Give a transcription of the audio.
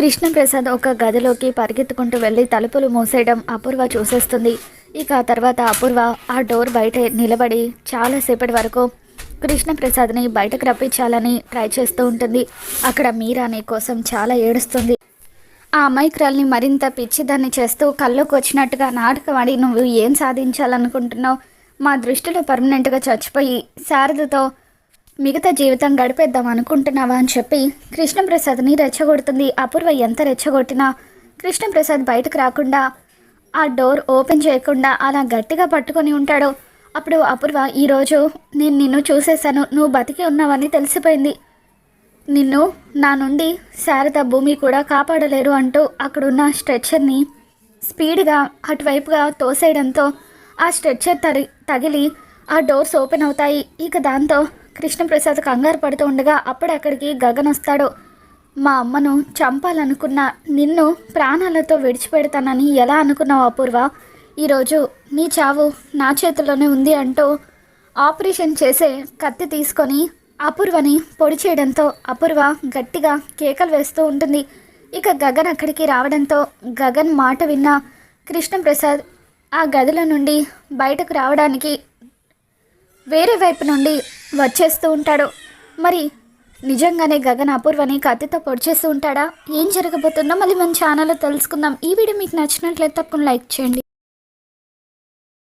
కృష్ణప్రసాద్ ఒక గదిలోకి పరిగెత్తుకుంటూ వెళ్ళి తలుపులు మూసేయడం అపూర్వ చూసేస్తుంది. ఇక తర్వాత అపూర్వ ఆ డోర్ బయట నిలబడి చాలాసేపటి వరకు కృష్ణప్రసాద్ని బయటకు రప్పించాలని ట్రై చేస్తూ ఉంటుంది. అక్కడ మీరా నీ కోసం చాలా ఏడుస్తుంది. ఆ అమాయకురాల్ని మరింత పిచ్చిదాన్ని చేస్తూ కల్లోకి వచ్చినట్టుగా నాటకమాడి నువ్వు ఏం సాధించాలనుకుంటున్నావు? మా దృష్టిలో పర్మనెంట్గా చచ్చిపోయి శారదతో మిగతా జీవితం గడిపేద్దాం అనుకుంటున్నావా అని చెప్పి కృష్ణప్రసాద్ని రెచ్చగొడుతుంది. అపూర్వ ఎంత రెచ్చగొట్టినా కృష్ణప్రసాద్ బయటకు రాకుండా ఆ డోర్ ఓపెన్ చేయకుండా అలా గట్టిగా పట్టుకొని ఉంటాడు. అప్పుడు అపూర్వ ఈరోజు నేను నిన్ను చూసేశాను. నువ్వు బతికి ఉన్నావని తెలిసిపోయింది. నిన్ను నా నుండి శారద భూమి కూడా కాపాడలేరు అంటూ అక్కడున్న స్ట్రెచ్చర్ని స్పీడ్గా అటువైపుగా తోసేయడంతో ఆ స్ట్రెచ్చర్ తరి తగిలి ఆ డోర్స్ ఓపెన్ అవుతాయి. ఇక దాంతో కృష్ణప్రసాద్ కంగారు పడుతూ ఉండగా అప్పుడక్కడికి గగన్ వస్తాడు. మా అమ్మను చంపాలనుకున్న నిన్ను ప్రాణాలతో విడిచిపెడతానని ఎలా అనుకున్నావు అపూర్వ? ఈరోజు నీ చావు నా చేతిలోనే ఉంది అంటూ ఆపరేషన్ చేసే కత్తి తీసుకొని అపూర్వని పొడి చేయడంతో అపూర్వ గట్టిగా కేకలు వేస్తూ ఉంటుంది. ఇక గగన్ అక్కడికి రావడంతో గగన్ మాట విన్న కృష్ణప్రసాద్ ఆ గదిలో నుండి బయటకు రావడానికి వేరే వైపు నుండి వచ్చేస్తూ ఉంటాడు. మరి నిజంగానే గగన్ అపూర్వని కత్తితో పొడిచేస్తూ ఉంటాడా? ఏం జరగబోతుందో మళ్ళీ మన ఛానల్లో తెలుసుకుందాం. ఈ వీడియో మీకు నచ్చినట్లయితే తప్పకుండా లైక్ చేయండి.